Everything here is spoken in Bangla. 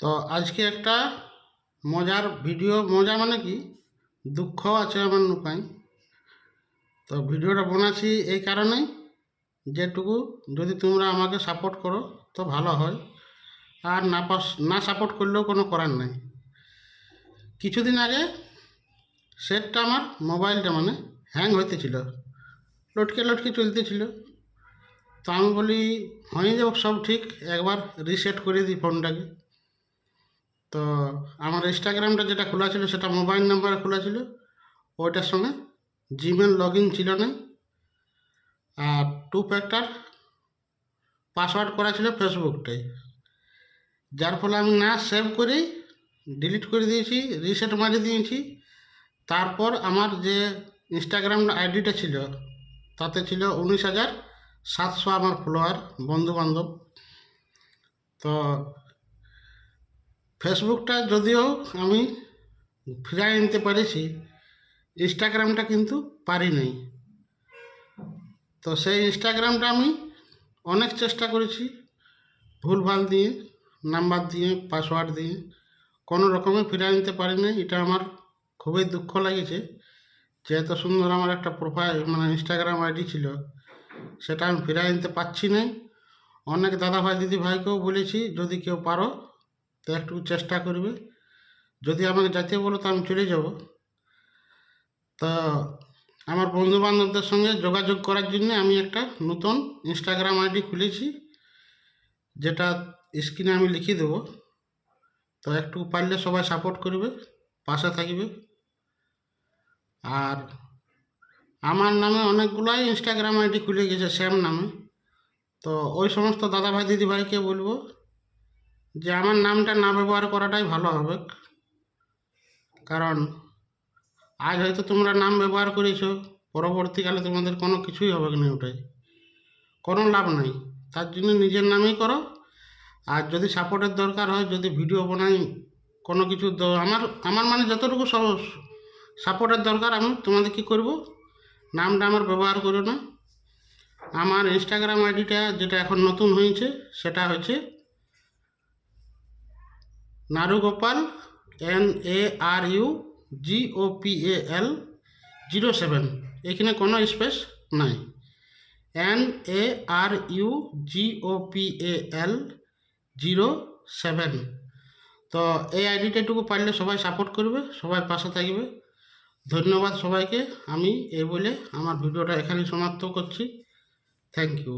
তো আজকে একটা মজার ভিডিও, মজা মানে কি? দুঃখ আছে আমার নৌকায় তো ভিডিওটা বানাচ্ছি এই কারণেই। যেটুকু যদি তোমরা আমাকে সাপোর্ট করো, তো ভালো হয়। আর না পাস, না সাপোর্ট করলেও কোনো করার নাই। কিছুদিন আগে সেটটা আমার মোবাইলটা মানে হ্যাং হইতেছিল। লটকে লটকে চলতেছিল। তো আমি বলি হয়ে যাবে সব ঠিক, একবার রিসেট করে দিই ফোনটাকে তো আমার ইনস্টাগ্রামটা যেটা খোলা ছিল সেটা মোবাইল নাম্বারে খোলা ছিল। ওইটার সঙ্গে জিমেল লগ ইন ছিল না। আর টু ফ্যাক্টর পাসওয়ার্ড করা ছিল ফেসবুকটাই যার ফলে আমি না সেভ করেই ডিলিট করে দিয়েছি রিসেট মারি দিয়েছি। তারপর আমার যে ইনস্টাগ্রাম আইডিটা ছিল, তাতে ছিল উনিশ হাজার সাতশো আমার ফলোয়ার বন্ধু বান্ধব তো ফেসবুকটা যদিও আমি ফিরাই আনতে পেরেছি, ইনস্টাগ্রামটা কিন্তু পারি নাই। তো সেই ইনস্টাগ্রামটা আমি অনেক চেষ্টা করেছি, ভুলভাল দিয়ে, নাম্বার দিয়ে, পাসওয়ার্ড দিয়ে, কোনো রকমে ফিরাই আনতে পারি নাই। এটা আমার খুবই দুঃখ লাগেছে, যে এত সুন্দর আমার একটা প্রোফাইল মানে ইনস্টাগ্রাম আইডি ছিল, সেটা আমি ফিরাই আনতে পারছি না অনেক দাদা ভাই দিদি ভাইকেও বলেছি, যদি কেউ পারো তো একটু চেষ্টা করবে। যদি আমাকে যেতে বলো তো আমি চলে যাব। তো আমার বন্ধু বান্ধবদের সঙ্গে যোগাযোগ করার জন্য আমি একটা নতুন ইনস্টাগ্রাম আইডি খুলেছি, যেটা স্ক্রিনে আমি লিখে দেবো। তো একটু পারলে সবাই সাপোর্ট করবে, পাশে থাকবে। আর আমার নামে অনেকগুলাই ইনস্টাগ্রাম আইডি খুলে গেছে সেম নামে। তো ওই সমস্ত দাদা ভাই দিদি ভাইকে বলব যে আমার নামটা না ব্যবহার করাটাই ভালো হবে। কারণ আজ হয়তো তোমরা নাম ব্যবহার করেছ, পরবর্তীকালে তোমাদের কোনো কিছুই হবে না ওটাই। কোনো লাভ নাই। তার জন্য নিজের নামেই করো। আর যদি সাপোর্টের দরকার হয়, যদি ভিডিও বানাই, কোনো কিছু আমার আমার মানে যতটুকু সাপোর্টের দরকার, আমি তোমাদের কী করব? নামটা আমার ব্যবহার করো না। আমার ইনস্টাগ্রাম আইডিটা যেটা এখন নতুন হয়েছে, সেটা হচ্ছে Narugopal N A R U G O P A L zero seven এখানে কোনো স্পেস নাই। N A R U G O P A L zero seven তো এই আইডিটাটুকু পারলে সবাই সাপোর্ট করবে, সবাই পাশে থাকবে। ধন্যবাদ সবাইকে। আমি এই বলে আমার ভিডিওটা এখানেই সমাপ্ত করছি। Thank you